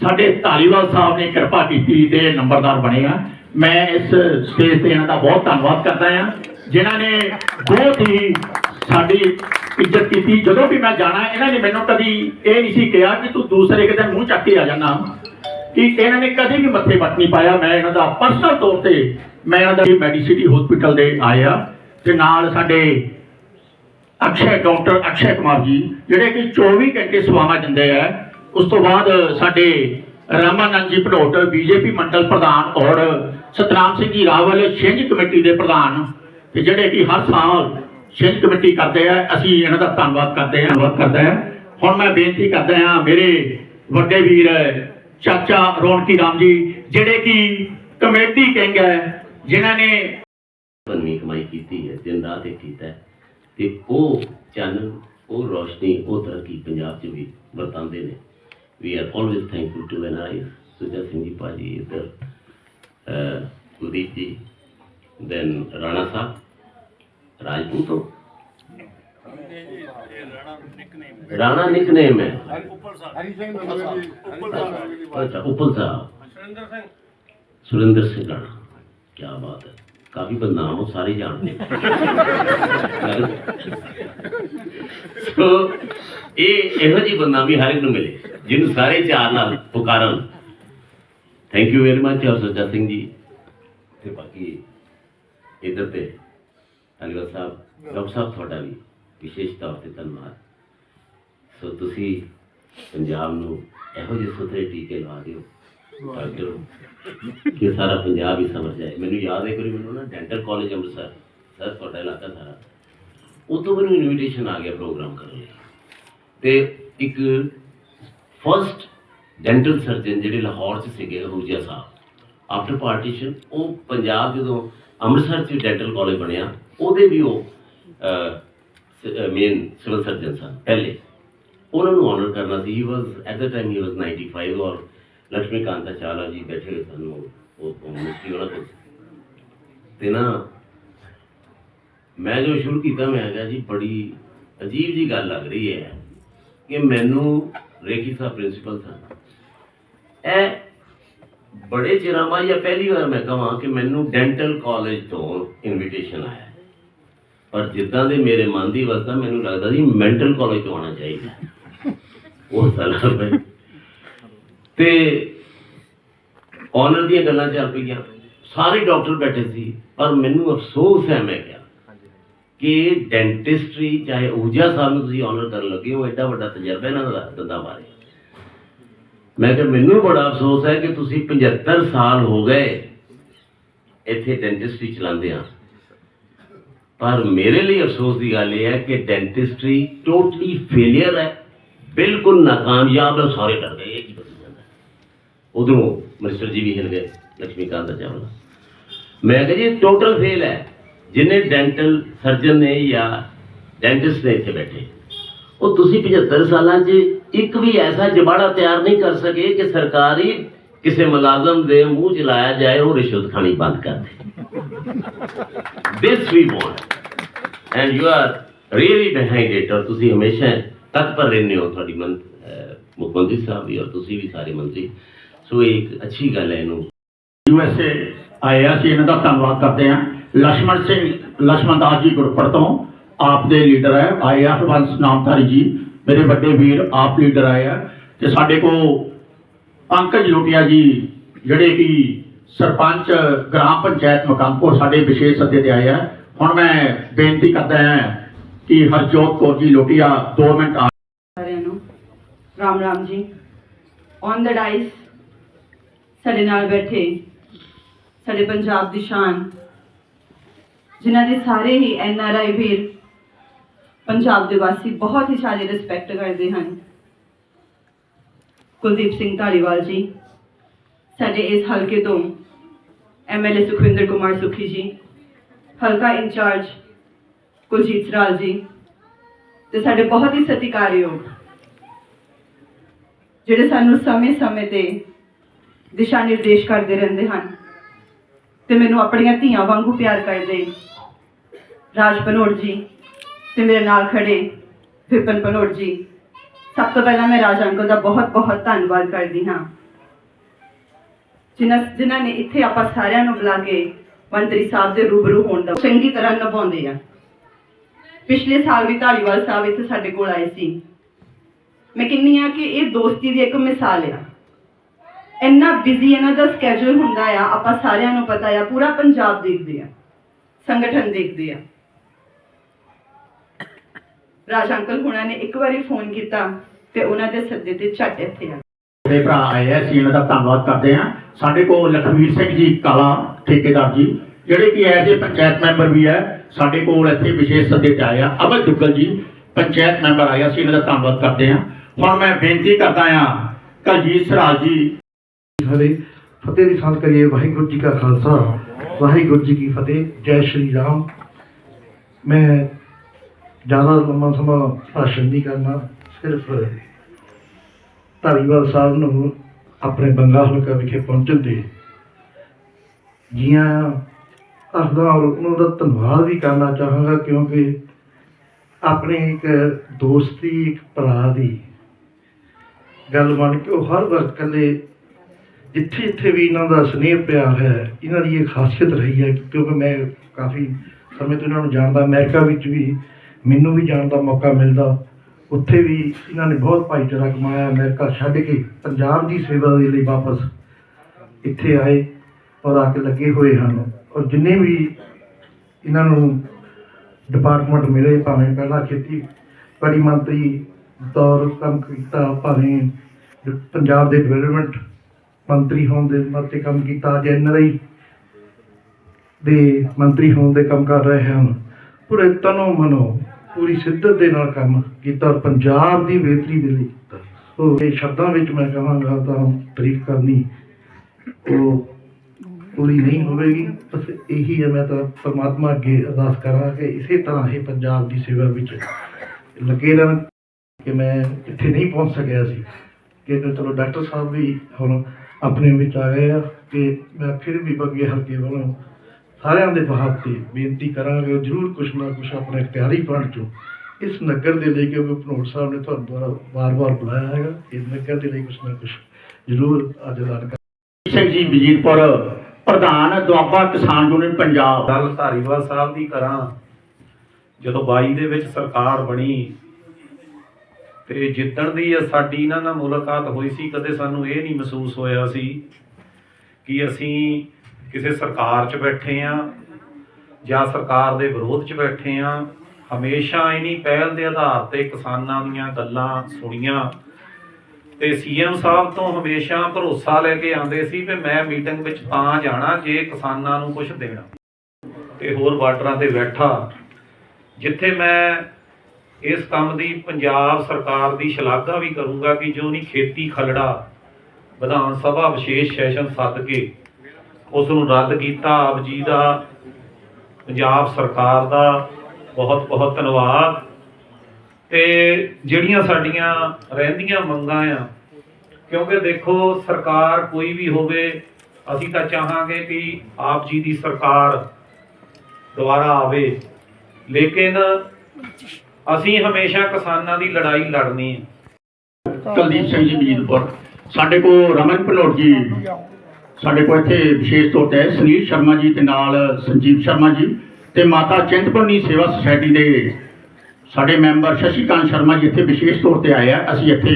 ਸਾਡੇ ਧਾਲੀਵਾਲ ਸਾਹਿਬ ਨੇ ਕਿਰਪਾ ਕੀਤੀ ਤੇ ਨੰਬਰਦਾਰ ਬਣੇ ਆ। ਮੈਂ ਇਸ ਸਟੇਜ ਤੇ ਇਹਨਾਂ ਦਾ ਬਹੁਤ ਧੰਨਵਾਦ ਕਰਦਾ ਹਾਂ। ਜਿਨ੍ਹਾਂ ਨੇ ਬਹੁਤ ਹੀ ਸਾਡੀ ਇੱਜ਼ਤ ਕੀਤੀ। ਜਦੋਂ ਵੀ ਮੈਂ ਜਾਣਾ, ਇਹਨਾਂ ਨੇ ਮੈਨੂੰ ਕਦੀ ਇਹ ਨਹੀਂ ਸੀ ਕਿਹਾ ਕਿ ਤੂੰ ਦੂਸਰੇ ਕਿਤੇ ਮੂੰਹ ਚੱਕ ਕੇ ਆ ਜਾਣਾ ਕਿ ਇਹਨਾਂ ਨੇ ਕਦੇ ਵੀ ਮੱਥੇ ਵੱਟ ਨਹੀਂ ਪਾਇਆ। ਮੈਂ ਇਹਨਾਂ ਦਾ ਪਰਸਨਲ ਤੌਰ ਤੇ ਮੈਂ ਇਹਨਾਂ ਦਾ ਮੈਡੀਸਿਟੀ ਹਸਪੀਟਲ ਦੇ ਆਇਆ ਤੇ ਨਾਲ ਸਾਡੇ ਅਕਸ਼ੇ, ਡਾਕਟਰ ਅਕਸ਼ੇ ਕੁਮਾਰ ਜੀ, ਜਿਹੜੇ ਕਿ 24 ਘੰਟੇ ਸੇਵਾਵਾਂ ਦਿੰਦੇ ਆ। ਉਸ ਤੋਂ ਬਾਅਦ ਸਾਡੇ ਰਾਮਾਨੰਦ ਜੀ ਭਨੋਟ ਬੀਜੇਪੀ ਮੰਡਲ ਪ੍ਰਧਾਨ ਔਰ ਸਤਨਾਮ ਸਿੰਘ ਜੀ ਰਾਵਲ, ਛਿੰਝ ਕਮੇਟੀ ਦੇ ਪ੍ਰਧਾਨ ਤੇ ਜਿਹੜੇ ਕਿ ਹਰ ਸਾਲ ਛਿੰਝ ਕਮੇਟੀ ਕਰਦੇ ਆ ਅਸੀਂ ਇਹਨਾਂ ਦਾ ਧੰਨਵਾਦ ਕਰਦੇ ਹਾਂ ਧੰਨਵਾਦ ਕਰਦੇ ਹਾਂ। ਹੁਣ ਮੈਂ ਬੇਨਤੀ ਕਰਦਾ ਹਾਂ ਮੇਰੇ ਵੱਡੇ ਵੀਰ ਚਾਚਾ ਰੌਣਕੀ ਰਾਮ ਜੀ ਜਿਹੜੇ ਕਿ ਕਮੇਟੀ ਕਿੰਗ ਹੈ ਜਿਨ੍ਹਾਂ ਨੇ ਬੰਨੀ ਕਮਾਈ ਕੀਤੀ ਹੈ ਦਿਨ ਰਾਤ ਇੱਕ ਕੀਤਾ ਹੈ। ਤੇ ਉਹ ਚੰਨ ਉਹ ਰੋਸ਼ਨੀ ਉਹ ਤਰੱਕੀ ਪੰਜਾਬ 'ਚ ਵੀ ਵਰਤਾਂਦੇ ਨੇ। We are always thankful to N I Suja Singh ji ਭਾਜੀ ਇੱਧਰ ਅਹ, ਕੁਲਦੀਪ ਜੀ ਦੈਨ ਰਾਣਾ ਸਾਹਿਬ ਰਾਜਪੂਤ ਹੋ। ਰਾਣਾ ਨਿਕਨੇਮ ਹੈ। ਹਰੀ ਸਿੰਘ ਨੰਦਵੇ ਜੀ। ਅੱਛਾ ਉਪਲ ਸਾਹਿਬ। ਸੁਰਿੰਦਰ ਸਿੰਘ। ਰਾਣਾ। ਕੀ ਬਾਤ ਹੈ। ਕਾਫੀ ਬਦਨਾਮ ਹੋ ਸਾਰੇ ਜਾਣਦੇ ਸੋ ਇਹ ਇਹੋ ਜੀ ਬਦਨਾਮੀ ਹਰ ਇੱਕ ਨੂੰ ਮਿਲੇ ਜਿਹਨੂੰ ਸਾਰੇ ਚਾਰ ਨਾਲ ਪੁਕਾਰਨ। ਥੈਂਕ ਯੂ ਵੈਰੀ ਮਚ ਔਰ ਸੁਜਾ ਸਿੰਘ ਜੀ। ਤੇ ਬਾਕੀ ਇਧਰ ਤੇ ਅਲੀਵਾ ਸਾਹਿਬ ਡਾਕਟਰ ਸਾਹਿਬ ਤੁਹਾਡਾ ਵੀ ਵਿਸ਼ੇਸ਼ ਤੌਰ ਤੇ ਧੰਨਵਾਦ। ਸੋ ਤੁਸੀਂ ਪੰਜਾਬ ਨੂੰ ਇਹੋ ਜਿਹੇ ਸੁਥਰੇ ਟੀਕੇ ਲਵਾ ਦਿਓ ਡਾਕਟਰ ਕਿ ਸਾਰਾ ਪੰਜਾਬ ਹੀ ਸਮਝ ਜਾਏ। ਮੈਨੂੰ ਯਾਦ ਹੈ ਕਿ ਮੈਨੂੰ ਨਾ ਡੈਂਟਲ ਕਾਲਜ ਅੰਮ੍ਰਿਤਸਰ ਸਰ ਤੁਹਾਡਾ ਇਲਾਕਾ ਸਾਰਾ ਉਤੋਂ ਮੈਨੂੰ ਇਨਵੀਟੇਸ਼ਨ ਆ ਗਿਆ ਪ੍ਰੋਗਰਾਮ ਕਰਨ ਲਈ। ਤੇ ਇੱਕ ਫਰਸਟ ਡੈਂਟਲ ਸਰਜਨ ਜਿਹੜੇ ਲਾਹੌਰ 'ਚ ਸੀਗੇ ਹੂਜਾ ਸਾਹਿਬ ਆਫਟਰ ਪਾਰਟੀਸ਼ਨ ਉਹ ਪੰਜਾਬ ਜਦੋਂ ਅੰਮ੍ਰਿਤਸਰ 'ਚ ਡੈਂਟਲ ਕਾਲਜ ਬਣਿਆ ਉਹਦੇ ਵੀ ਉਹ ਮੇਨ ਸਿਵਲ ਸਰਜਨ ਸਨ, ਪਹਿਲੇ। ਉਹਨਾਂ ਨੂੰ ਆਨਰ ਕਰਨਾ ਸੀ। ਹੀ ਵਾਸ ਐਟ ਦਾ ਟਾਈਮ ਹੀ ਵਾਸ 95 ਔਰ ਲక్ష్ਮੀ ਚਾਲਾ ਜੀ ਬੈਠੇ ਹੋਏ ਸਨ, ਉਹ ਉਹ ਮਿਸਟਰੀ ਉਹਨਾਂ ਕੋਲ। ਤੇ ਨਾ, ਮੈਂ ਜੋ ਸ਼ੁਰੂ ਕੀਤਾ, ਮੈਂ ਕਿਹਾ ਜੀ, ਬੜੀ ਅਜੀਬ ਜੀ ਗੱਲ ਲੱਗ ਰਹੀ ਹੈ ਕਿ ਮੈਨੂੰ ਰੇਖੀ ਸਾਹਿਬ ਪ੍ਰਿੰਸੀਪਲ ਸਨ। ਇਹ ਬੜੇ ਚਿਰਾਂ ਬਾਅਦ ਜਾਂ ਪਹਿਲੀ ਵਾਰ ਮੈਂ ਕਹਾਂ ਕਿ ਮੈਨੂੰ ਡੈਂਟਲ ਕਾਲਜ ਤੋਂ ਇਨਵੀਟੇਸ਼ਨ ਆਇਆ। ਪਰ ਜਿੱਦਾਂ ਦੇ ਮੇਰੇ ਮਨ ਦੀ ਅਵਸਥਾ, ਮੈਨੂੰ ਲੱਗਦਾ ਸੀ ਮੈਂਟਲ ਕਾਲਜ ਤੋਂ ਆਉਣਾ ਚਾਹੀਦਾ। ਉਹ ਸਾਲਾ ਮੈਂ ਤੇ ਆਨਰ ਦੀਆਂ ਗੱਲਾਂ ਚੱਲ ਪਈਆਂ। ਸਾਰੇ ਡਾਕਟਰ ਬੈਠੇ ਸੀ, ਪਰ ਮੈਨੂੰ ਅਫਸੋਸ ਹੈ, ਮੈਂ ਕਿਹਾ ਕਿ ਡੈਂਟਿਸਟਰੀ ਚਾਹੇ ਊਜਾ ਸਾਹਿਬ ਨੂੰ ਤੁਸੀਂ ਆਨਰ ਕਰਨ ਲੱਗੇ ਹੋ ਐਡਾ ਵੱਡਾ ਤਜਰਬਾ ਇਹਨਾਂ ਦਾ ਦੰਦਾਂ ਬਾਰੇ। ਮੈਂ ਕਿਹਾ ਮੈਨੂੰ ਬੜਾ ਅਫਸੋਸ ਹੈ ਕਿ ਤੁਸੀਂ 75 ਸਾਲ ਹੋ ਗਏ ਇੱਥੇ ਡੈਂਟਿਸਟਰੀ ਚਲਾਉਂਦੇ ਆ। ਪਰ ਮੇਰੇ ਲਈ ਅਫਸੋਸ ਦੀ ਗੱਲ ਇਹ ਹੈ ਕਿ ਡੈਂਟਿਸਟਰੀ ਟੋਟਲੀ ਫੇਲਿਅਰ ਹੈ। ਬਿਲਕੁਲ ਨਾਕਾਮਯਾਬ ਹੈ, ਸਾਰੇ ਡਰ ਗਏ, ਇਹ ਕੀ ਬਦਲ ਜਾਂਦਾ ਉਧਰੋਂ ਮਿਨਿਸਟਰ ਜੀ ਵੀ ਹਿਲ ਗਏ ਲక్ష్ਮੀ ਕਾਂਤਾ ਚਾਵਲਾ। ਮੈਂ ਕਿਹਾ ਜੀ ਟੋਟਲ ਫੇਲ ਹੈ। ਜਿੰਨੇ ਡੈਂਟਲ ਸਰਜਨ ਨੇ ਜਾਂ ਡੈਂਟਿਸਟ ਨੇ ਇੱਥੇ ਬੈਠੇ, ਉਹ ਤੁਸੀਂ 75 ਸਾਲਾਂ 'ਚ ਇੱਕ ਵੀ ਐਸਾ ਜਬਾੜਾ ਤਿਆਰ ਨਹੀਂ ਕਰ ਸਕੇ ਕਿ ਸਰਕਾਰੀ ਕਿਸੇ ਮੁਲਾਜ਼ਮ ਦੇ ਮੂੰਹ 'ਚ ਲਾਇਆ ਜਾਏ, ਉਹ ਰਿਸ਼ਵਤ ਖਾਣੀ ਬੰਦ ਕਰ ਦੇ। This we want and you are really behind it ਔਰ ਤੁਸੀਂ ਹਮੇਸ਼ਾ ਤਤਪਰ ਰਹਿੰਦੇ ਹੋ ਤੁਹਾਡੀ ਮਨ ਮੁੱਖ ਮੰਤਰੀ ਸਾਹਿਬ ਵੀ ਔਰ ਤੁਸੀਂ ਵੀ ਸਾਰੇ ਮੰਤਰੀ। ਸੋ ਇਹ ਇੱਕ ਅੱਛੀ ਗੱਲ ਹੈ ਇਹਨੂੰ। ਯੂ ਐਸ ਏ ਆਇਆ ਸੀ ਇਹਨਾਂ ਦਾ ਧੰਨਵਾਦ ਕਰਦੇ ਹਾਂ। ਲక్ష్మణ ਸਿੰਘ ਲక్ష్మణ ਦਾਸ ਜੀ ਗੁਰਪੁਰ ਤੋਂ ਆਪ ਦੇ ਲੀਡਰ ਹੈ। ਆਇਆ ਹਰਵੰਸ ਨਾਮਧਾਰੀ ਜੀ। ਮੇਰੇ ਵੱਡੇ ਵੀਰ, ਆਪ ਲੀਡਰ ਆਇਆ ਤੇ ਸਾਡੇ ਕੋਲ ਪੰਕਜ ਲੋਟੀਆ ਜੀ, ਜਿਹੜੇ ਕਿ ਸਰਪੰਚ, ਗ੍ਰਾਮ ਪੰਚਾਇਤ ਮਕਾਮਪੁਰ ਸਾਡੇ ਵਿਸ਼ੇਸ਼ ਸੱਦੇ ਤੇ ਆਏ ਆ। ਹੁਣ ਮੈਂ ਬੇਨਤੀ ਕਰਦਾ ਹਾਂ ਕਿ ਹਰਜੋਤ ਕੌਰ ਜੀ ਲੋਟੀਆ 2 ਮਿੰਟ ਆ ਸਾਰਿਆਂ ਨੂੰ Ram Ram ji. On the DISE ਸਾਡੇ ਨਾਲ ਬੈਠੇ ਸਾਡੇ ਪੰਜਾਬ ਦੀ ਸ਼ਾਨ, ਜਿਨ੍ਹਾਂ ਦੇ ਸਾਰੇ ਹੀ ਐਨ ਆਰ ਆਈ ਵੀਰ ਪੰਜਾਬ ਦੇ ਵਾਸੀ ਬਹੁਤ ਹੀ ਸਾਰੇ ਰਿਸਪੈਕਟ ਕਰਦੇ ਹਨ। ਕੁਲਦੀਪ ਸਿੰਘ ਧਾਲੀਵਾਲ ਜੀ, ਸਾਡੇ ਇਸ ਹਲਕੇ ਤੋਂ ਐਮਐਲਏ ਸੁਖਵਿੰਦਰ ਕੁਮਾਰ ਸੁਖੀ ਜੀ, ਹਲਕਾ ਇੰਚਾਰਜ ਕੁਲਜੀਤ ਸਰਾਲ ਜੀ ਤੇ ਸਾਡੇ ਬਹੁਤ ਹੀ ਸਤਿਕਾਰਯੋਗ ਜਿਹੜੇ ਸਾਨੂੰ ਸਮੇਂ-ਸਮੇਂ ਤੇ ਦਿਸ਼ਾ ਨਿਰਦੇਸ਼ ਕਰਦੇ ਰਹਿੰਦੇ ਹਨ ਤੇ ਮੈਨੂੰ ਆਪਣੀਆਂ ਧੀਆਂ ਵਾਂਗੂ ਪਿਆਰ ਕਰਦੇ ਰਾਜ ਪਨੋੜ ਜੀ ਤੇ ਮੇਰੇ ਨਾਲ ਖੜੇ ਵਿਪਨ ਪਨੋੜ ਜੀ। ਸਭ ਤੋਂ ਪਹਿਲਾਂ ਮੈਂ ਰਾਜ ਅੰਕਲ ਦਾ ਬਹੁਤ-ਬਹੁਤ ਧੰਨਵਾਦ ਕਰਦੀ ਹਾਂ। ਜਿਨ੍ਹਾਂ ਜਿਨ੍ਹਾਂ ਨੇ ਇੱਥੇ ਆਪਾਂ ਸਾਰਿਆਂ ਨੂੰ ਬੁਲਾ ਕੇ ਮੰਤਰੀ ਸਾਹਿਬ ਦੇ ਰੂਬਰੂ ਹੋਣ ਦਾ ਚੰਗੀ ਤਰ੍ਹਾਂ ਨਿਭਾਉਂਦੇ ਆ। ਪਿਛਲੇ ਸਾਲ ਵੀ ਧਾਲੀਵਾਲ ਸਾਹਿਬ ਇੱਥੇ ਸਾਡੇ ਕੋਲ ਆਏ ਸੀ। ਮੈਂ ਕਹਿੰਨੀ ਆ ਕਿ ਇਹ ਦੋਸਤੀ ਦੀ ਇੱਕ ਮਿਸਾਲ ਆ। ਇੰਨਾ ਬਿਜ਼ੀ ਇਹਨਾਂ ਦਾ ਸਕੇਜੂਲ ਹੁੰਦਾ ਆ, ਆਪਾਂ ਸਾਰਿਆਂ ਨੂੰ ਪਤਾ ਆ, ਪੂਰਾ ਪੰਜਾਬ ਦੇਖਦੇ ਆ, ਸੰਗਠਨ ਦੇਖਦੇ ਆ। ਰਾਜ ਅੰਕਲ ਹੁਣਾਂ ਨੇ ਇੱਕ ਵਾਰੀ ਫੋਨ ਕੀਤਾ ਤੇ ਉਹਨਾਂ ਦੇ ਸੱਦੇ ਤੇ ਝੱਟ ਇੱਥੇ ਆ ਮੇਰੇ ਭਰਾ ਆਏ ਆ ਅਸੀਂ ਇਹਨਾਂ ਦਾ ਧੰਨਵਾਦ ਕਰਦੇ ਹਾਂ ਸਾਡੇ ਕੋਲ ਲਖਵੀਰ ਸਿੰਘ ਜੀ ਕਾਲਾ ਠੇਕੇਦਾਰ ਜੀ ਜਿਹੜੇ ਕਿ ਐਜ਼ ਏ ਪੰਚਾਇਤ ਮੈਂਬਰ ਵੀ ਹੈ ਸਾਡੇ ਕੋਲ ਇੱਥੇ ਵਿਸ਼ੇਸ਼ ਸੱਦੇ ਤੇ ਆਏ ਆ ਅਮਰ ਦੁੱਗਲ ਜੀ ਪੰਚਾਇਤ ਮੈਂਬਰ ਆਇਆ ਸੀ ਇਹਨਾਂ ਦਾ ਧੰਨਵਾਦ ਕਰਦੇ ਹਾਂ ਹੁਣ ਮੈਂ ਬੇਨਤੀ ਕਰਦਾ ਹਾਂ ਕਲਜੀਤ ਸਰਾਜ ਜੀ ਹਰੇ ਫਤਿਹ ਦੀ ਸਾਂਝ ਕਰੀਏ ਵਾਹਿਗੁਰੂ ਜੀ ਕਾ ਖਾਲਸਾ ਵਾਹਿਗੁਰੂ ਜੀ ਕੀ ਫਤਿਹ ਜੈ ਸ਼੍ਰੀ ਰਾਮ ਮੈਂ ਜ਼ਿਆਦਾ ਲੰਮਾ ਸਮਾਂ ਭਾਸ਼ਣ ਨਹੀਂ ਕਰਨਾ, ਸਿਰਫ ਧਾਰੀਵਾਲ ਸਾਹਿਬ ਨੂੰ ਆਪਣੇ ਬੰਗਾ ਹਲਕਾ ਵਿਖੇ ਪਹੁੰਚਣ ਦੇ ਜੀਆਂ ਆਖਦਾ ਔਰ ਉਹਨਾਂ ਦਾ ਧੰਨਵਾਦ ਵੀ ਕਰਨਾ ਚਾਹਾਂਗਾ, ਕਿਉਂਕਿ ਆਪਣੇ ਇੱਕ ਦੋਸਤੀ, ਇੱਕ ਭਰਾ ਦੀ ਗੱਲ ਮੰਨ ਕੇ ਉਹ ਹਰ ਵਕਤ ਕੱਲੇ ਜਿੱਥੇ ਜਿੱਥੇ ਵੀ ਇਹਨਾਂ ਦਾ ਸਨੇਹ ਪਿਆਰ ਹੈ, ਇਹਨਾਂ ਦੀ ਇਹ ਖਾਸੀਅਤ ਰਹੀ ਹੈ, ਕਿਉਂਕਿ ਮੈਂ ਕਾਫੀ ਸਮੇਂ ਤੋਂ ਇਹਨਾਂ ਨੂੰ ਜਾਣਦਾ, ਅਮਰੀਕਾ ਵਿੱਚ ਵੀ ਮੈਨੂੰ ਵੀ ਜਾਣ ਦਾ ਮੌਕਾ ਮਿਲਦਾ। ਉੱਥੇ ਵੀ ਇਹਨਾਂ ਨੇ ਬਹੁਤ ਭਾਈਚਾਰਾ ਕਮਾਇਆ, ਅਮਰੀਕਾ ਛੱਡ ਕੇ ਪੰਜਾਬ ਦੀ ਸੇਵਾ ਦੇ ਲਈ ਵਾਪਸ ਇੱਥੇ ਆਏ ਔਰ ਆ ਕੇ ਲੱਗੇ ਹੋਏ ਹਨ। ਔਰ ਜਿੰਨੇ ਵੀ ਇਹਨਾਂ ਨੂੰ ਡਿਪਾਰਟਮੈਂਟ ਮਿਲੇ, ਭਾਵੇਂ ਪਹਿਲਾਂ ਖੇਤੀਬਾੜੀ ਮੰਤਰੀ ਦੌਰ ਕੰਮ ਕੀਤਾ, ਭਾਵੇਂ ਪੰਜਾਬ ਦੇ ਡਿਵੈਲਪਮੈਂਟ ਮੰਤਰੀ ਹੋਣ ਦੇ ਨਾਤੇ ਕੰਮ ਕੀਤਾ, ਅੱਜ ਐਨਆਰਆਈ ਦੇ ਮੰਤਰੀ ਹੋਣ ਦੇ ਕੰਮ ਕਰ ਰਹੇ ਹਨ। ਪੂਰੇ ਤਨੋਂ ਮਨੋਂ ਪੂਰੀ ਸਿੱਧਤ ਦੇ ਨਾਲ ਕੰਮ ਕੀਤਾ ਪੰਜਾਬ ਦੀ ਬਿਹਤਰੀ ਦੇ ਲਈ ਕੀਤਾ। ਸੋ ਇਹ ਸ਼ਬਦਾਂ ਵਿੱਚ ਮੈਂ ਕਹਾਂਗਾ ਤਾਂ ਤਾਰੀਫ ਕਰਨੀ ਉਹ ਪੂਰੀ ਨਹੀਂ ਹੋਵੇਗੀ। ਬਸ ਇਹੀ ਹੈ, ਮੈਂ ਤਾਂ ਪਰਮਾਤਮਾ ਅੱਗੇ ਅਰਦਾਸ ਕਰਾਂ ਕਿ ਇਸੇ ਤਰ੍ਹਾਂ ਹੀ ਪੰਜਾਬ ਦੀ ਸੇਵਾ ਵਿੱਚ ਲੱਗੇ ਰਹਿਣ ਕਿ ਮੈਂ ਇੱਥੇ ਨਹੀਂ ਪਹੁੰਚ ਸਕਿਆ ਸੀ। ਕਿ ਚਲੋ ਡਾਕਟਰ ਸਾਹਿਬ ਵੀ ਹੁਣ ਆਪਣੇ ਵਿੱਚ ਆ ਗਏ ਆ ਕਿ ਮੈਂ ਫਿਰ ਵੀ ਬੱਗੇ ਹਲਕੇ ਵੱਲੋਂ ਸਾਰਿਆਂ ਦੇ ਬਹਾਵ ਤੇ ਬੇਨਤੀ ਕਰਾਂਗੇ ਉਹ ਜ਼ਰੂਰ ਕੁਛ ਨਾ ਕੁਛ ਆਪਣਾ ਇਖਤਿਆਰੀ ਬਣ ਚੋ ਇਸ ਨਗਰ ਦੇ ਲਈ ਕਿਉਂਕਿ ਭਨੋਟ ਸਾਹਿਬ ਨੇ ਤੁਹਾਨੂੰ ਦੁਆਰਾ ਵਾਰ-ਵਾਰ ਬੁਲਾਇਆ ਹੈਗਾ ਇਸ ਨਗਰ ਦੇ ਲਈ ਕੁਛ ਨਾ ਕੁਛ ਜ਼ਰੂਰ ਅੱਜ ਐਲਾਨ ਕਰ ਸਿੰਘ ਜੀ ਵਜੀਰਪੁਰ ਪ੍ਰਧਾਨ ਦੁਆਬਾ ਕਿਸਾਨ ਯੂਨੀਅਨ ਪੰਜਾਬ। ਗੱਲ ਧਾਰੀਵਾਲ ਸਾਹਿਬ ਦੀ ਕਰਾਂ ਜਦੋਂ 22 ਦੇ ਵਿੱਚ ਸਰਕਾਰ ਬਣੀ ਤੇ ਜਿੱਦਣ ਦੀ ਇਹ ਸਾਡੀ ਇਹਨਾਂ ਨਾਲ ਮੁਲਾਕਾਤ ਹੋਈ ਸੀ ਕਦੇ ਸਾਨੂੰ ਇਹ ਨਹੀਂ ਮਹਿਸੂਸ ਹੋਇਆ ਸੀ ਕਿ ਅਸੀਂ ਕਿਸੇ ਸਰਕਾਰ 'ਚ ਬੈਠੇ ਆ ਜਾਂ ਸਰਕਾਰ ਦੇ ਵਿਰੋਧ 'ਚ ਬੈਠੇ ਆ, ਹਮੇਸ਼ਾ ਇਨੀ ਪਹਿਲ ਦੇ ਆਧਾਰ ਤੇ ਕਿਸਾਨਾਂ ਦੀਆਂ ਗੱਲਾਂ ਸੁਣੀਆਂ ਤੇ ਸੀਐਮ ਸਾਹਿਬ ਤੋਂ ਹਮੇਸ਼ਾ ਭਰੋਸਾ ਲੈ ਕੇ ਆਉਂਦੇ ਸੀ ਕਿ ਮੈਂ ਮੀਟਿੰਗ ਵਿੱਚ ਤਾਂ ਜਾਣਾ ਜੇ ਕਿਸਾਨਾਂ ਨੂੰ ਕੁਝ ਦੇਣਾ। ਤੇ ਹੋਰ ਬਾਰਡਰਾਂ ਤੇ ਬੈਠਾ, ਜਿੱਥੇ ਮੈਂ ਇਸ ਕੰਮ ਦੀ ਪੰਜਾਬ ਸਰਕਾਰ ਦੀ ਸ਼ਲਾਘਾ ਵੀ ਕਰੂੰਗਾ ਕਿ ਜੋ ਨਹੀਂ ਖੇਤੀ ਖਲੜਾ, ਵਿਧਾਨ ਸਭਾ ਵਿਸ਼ੇਸ਼ ਸੈਸ਼ਨ ਸੱਦ ਕੇ ਉਸ ਨੂੰ ਰੱਦ ਕੀਤਾ, ਆਪ ਜੀ ਦਾ, ਪੰਜਾਬ ਸਰਕਾਰ ਦਾ ਬਹੁਤ ਬਹੁਤ ਧੰਨਵਾਦ। ਤੇ ਜਿਹੜੀਆਂ ਸਾਡੀਆਂ ਰਹਿੰਦੀਆਂ ਮੰਗਾਂ ਆ, ਕਿਉਂਕਿ ਦੇਖੋ, ਸਰਕਾਰ ਕੋਈ ਵੀ ਹੋਵੇ, ਅਸੀਂ ਤਾਂ ਚਾਹਾਂਗੇ ਕਿ ਆਪ ਜੀ ਦੀ ਸਰਕਾਰ ਦੁਬਾਰਾ ਆਵੇ। ਲੇਕਿਨ ਅਸੀਂ ਹਮੇਸ਼ਾ ਕਿਸਾਨਾਂ ਦੀ ਲੜਾਈ ਲੜਨੀ ਹੈ। ਕੁਲਦੀਪ ਸਿੰਘ ਜੀ ਵਜੀਰਪੁਰ ਸਾਡੇ ਕੋਲ ਰਮਨ ਭਨੋਟ ਜੀ। ਸਾਡੇ ਕੋਲ ਇੱਥੇ ਵਿਸ਼ੇਸ਼ ਤੌਰ ਤੇ ਸੁਨੀਲ ਸ਼ਰਮਾ ਜੀ ਤੇ ਨਾਲ ਸੰਜੀਵ ਸ਼ਰਮਾ ਜੀ ਤੇ ਮਾਤਾ ਚਿੰਤਪੁਰਨੀ ਸੇਵਾ ਸੁਸਾਇਟੀ ਦੇ ਸਾਡੇ ਮੈਂਬਰ ਸ਼ਸ਼ੀਕਾਂਤ ਸ਼ਰਮਾ ਜੀ ਇੱਥੇ ਵਿਸ਼ੇਸ਼ ਤੌਰ ਤੇ ਆਏ ਆ। ਅਸੀਂ ਇੱਥੇ